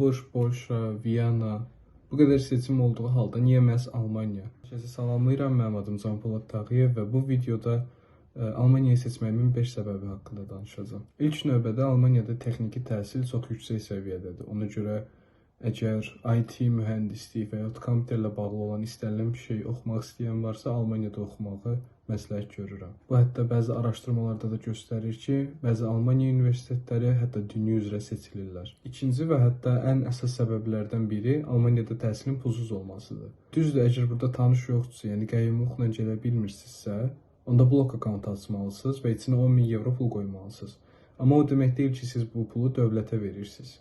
ABŞ, Polşa, Viyana bu qədər seçim olduğu halda niyə məhz Almaniya? Sizi salamlayıram. Mənim adım Can Polad Tağıyev və bu videoda Almaniyayı seçməyimin 5 səbəbi haqqında danışacağam. İlk növbədə Almaniyada texniki təhsil çox yüksək səviyyədədir. Ona görə əgər IT mühəndisliyi və ya kompüterlə bağlı olan istənilən bir şey oxumaq istəyən varsa, Almaniyada oxumağı məsləhət görürəm. Bu hətta bəzi araşdırmalarda da göstərir ki, bəzi Almaniya universitetləri hətta dünya üzrə seçilirlər. İkinci və hətta ən əsas səbəblərdən biri Almaniyada təhsilin pulsuz olmasıdır. Düzdür, əgər burada tanış yoxdursa, yəni qəyyumluqla gələ bilmirsinizsə, onda blok akkaunt açmalısınız və içinə 10 min avro pul qoymalısınız. Amma o demək deyil ki, siz bu pulu dövlətə verirsiniz.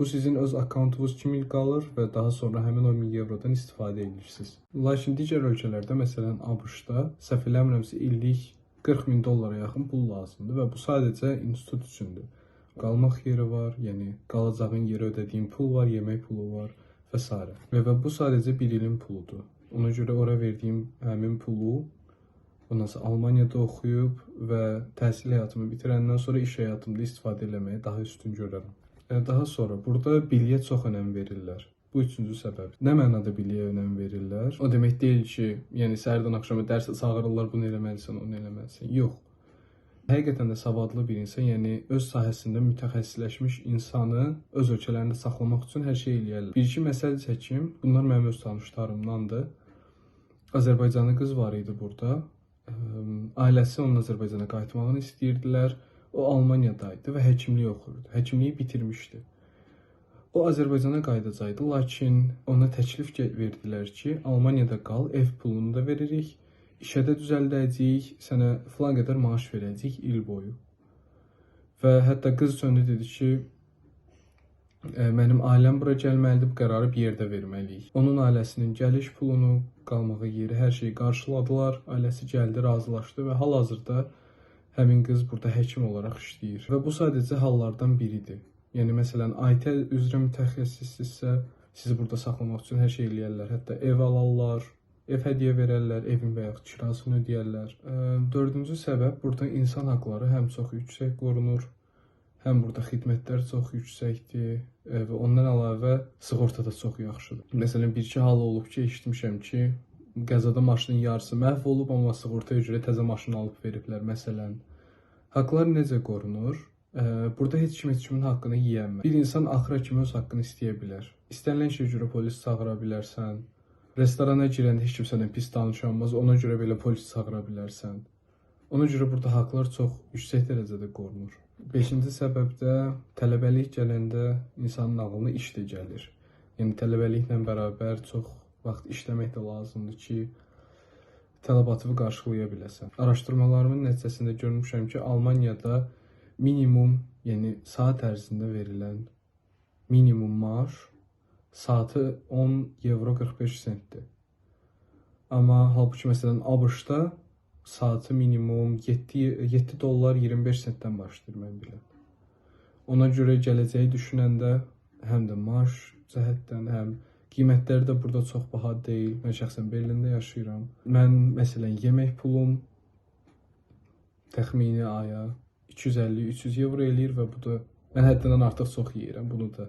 Bu sizin öz akkauntunuz kimi qalır və daha sonra həmin o 1000 avrodan istifadə edirsiniz. Lakin digər ölkələrdə, məsələn ABŞ-da, səhv eləmirəmsə illik 40 min dollara yaxın pul lazımdır və bu sadəcə institut üçündür. Qalmaq yeri var, yəni qalacağın yerə ödədiyin pul var, yemək pulu var və s. Və, və bu sadəcə bir ilin puludur. Ona görə ora verdiyim həmin pulu ondan sonra Almaniyada oxuyub və təhsil həyatımı bitirəndən sonra iş həyatımda istifadə etməyi daha üstün görərəm. Daha sonra burada biliyə çox önəm verirlər. Bu üçüncü səbəb. Nə mənada biliyə önəm verirlər? O demək deyil ki, yəni səhərdən axşama dərsə çağırırlar, bunu eləməlisən, onu eləməlisən. Yox. Həqiqətən də savadlı bir insan, yəni öz sahəsində mütəxəssisləşmiş insanı öz ölkələrində saxlamaq üçün hər şey eləyərlər. Bir-iki məsələ çəkim. Bunlar mənim öz tanışlarımdandır. Azərbaycanlı qız var idi burada. Ailəsi onun Azərbaycana qayıtmağını istəyirdilər. O Almaniyadaydı və həkimlik oxuyurdu. Həkimliyi bitirmişdi. O Azərbaycana qayıdacaqdı, lakin ona təklif verdilər ki, Almaniyada qal, ev pulunu da veririk, işə də düzəldəcəyik, sənə filan qədər maaş verəcəyik il boyu. Və hətta qız söndü dedi ki, "E, mənim ailəm bura gəlməlidir, bu qərarı bir yerdə verməliyik. Onun ailəsinin gəliş pulunu, qalmağı yeri, hər şeyi qarşıladılar. Ailəsi gəldi, razılaşdı və hal-hazırda həmin qız burada həkim olaraq işləyir. Və bu sadəcə hallardan biridir. Yəni məsələn, IT üzrə mütəxəssissinizsə, sizi burada saxlamaq üçün hər şey eləyərlər. Hətta ev alarlar, ev hədiyyə verərlər, evin və yaxud kirasını ödəyərlər. Dördüncü səbəb burada insan haqqları həm çox yüksək qorunur, həm burada xidmətlər çox yüksəkdir və ondan əlavə sığorta da çox yaxşıdır. Məsələn, bir-iki hal olub ki, eşitmişəm ki, qəzada maşının yarısı məhv olub, amma sığortaya görə təzə maşın alıb veriblər məsələn. Haqlar necə qorunur? Burada heç kim heç kimin haqqını yeyənmir. Bir insan axıra kimi öz haqqını istəyə bilər. İstənilən şey görə polis çağıra bilərsən. Restorana girəndə heç kim səndən pis danışanmaz, ona görə belə polis çağıra bilərsən. Ona görə burada haqlar çox yüksək dərəcədə qorunur. 5-ci səbəb də tələbəlik gələndə insanın ağlına iş də gəlir. Yəni tələbəliklə bərabər çox vaxt işləmək də lazımdır ki, tələbatını qarşılaya biləsən. Araşdırmalarımın nəticəsində görmüşəm ki, Almaniyada minimum, yəni saat ərzində verilən minimum maaş saatı 10 avro 45 sentdir. Amma halbuki məsələn ABŞ-da saatı minimum 7 7 dollar 25 sentdən başlayır mən bilən. Ona görə gələcəyi düşünəndə həm də maaş cəhətdən, həm qiymətləri də burada çox baha deyil. Mən şəxsən Berlində yaşayıram. Mən məsələn yemək pulum təxmini aya 250-300 avro eləyir və bu da mən həddindən artıq çox yeyirəm. Bunu da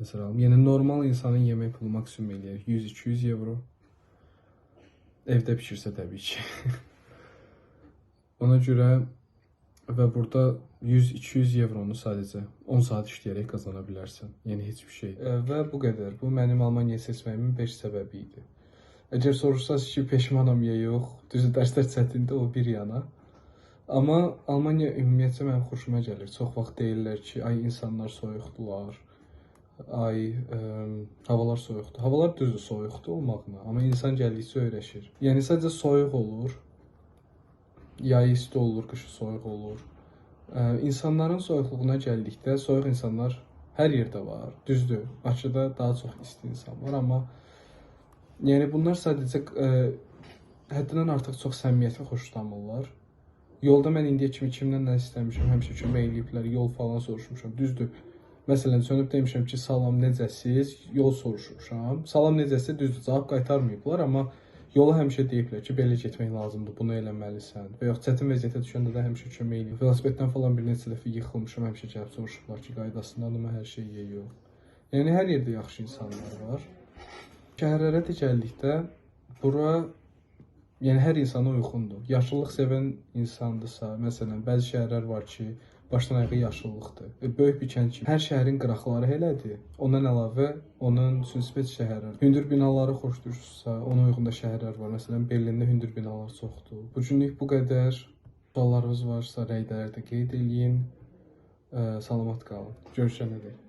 məsəl alım. Yəni normal insanın yemək pulu maksimum eləyir 100-200 avro. Evdə bişirsə təbii ki. Ona görə və burada 100-200 evronu sadəcə 10 saat işləyərək qazana bilərsən. Yəni heç bir şey. E, Və bu qədər. Bu mənim Almaniya seçməyimin 5 səbəbi idi. Əgər soruşsaz ki, peşmanam ya yox, düzü dərslər çətindir, o bir yana. Amma Almaniya ümumiyyətcə mənim xoşuma gəlir. Çox vaxt deyirlər ki, ay insanlar soyuqdular. Ay ə, havalar soyuqdur. Havalar düzdür soyuqdur olmağına, amma insan gəldikcə öyrəşir. Yəni sadəcə soyuq olur. Yay isti olur, qışı soyuq olur. İnsanların soyuqluğuna gəldikdə, soyuq insanlar hər yerdə var. Düzdür, Bakıda daha çox isti insan var, amma yəni bunlar sadəcə ə, həddindən artıq çox səmimiyyətə xoşlamırlar. Yolda mən indiyə kimi kimdən nə istəmişəm, həmişə kömək eləyiblər, yol falan soruşmuşam. Düzdür. Məsələn, sönüb demişəm ki, salam necəsiz? Yol soruşmuşam. Salam necəsiz? Düzdür, cavab qaytarmayıblar, amma yola həmişə deyiblər ki, belə getmək lazımdır, bunu eləməlisən. Və yox, çətin vəziyyətə düşəndə də həmişə kömək eləyib. Velosipeddən falan bir neçə dəfə yıxılmışam, həmişə gəlib soruşublar ki, qaydasındadır mı hər şey ya yox. Yəni hər yerdə yaxşı insanlar var. Şəhərlərə digərlikdə bura yəni hər insana uyğundur. Yaşıllıq sevən insandırsa, məsələn, bəzi şəhərlər var ki, başdan ayağa yaşıllıqdır. E, böyük bir kənd kimi. Hər şəhərin qıraqları elədir. Ondan əlavə onun üçün spes şəhərlər. Hündür binaları xoşlayırsa, ona uyğun da şəhərlər var. Məsələn, Berlində hündür binalar çoxdur. Bu günlük bu qədər. Suallarınız varsa rəylərdə qeyd eləyin. Ə, salamat qalın. Görüşənədək.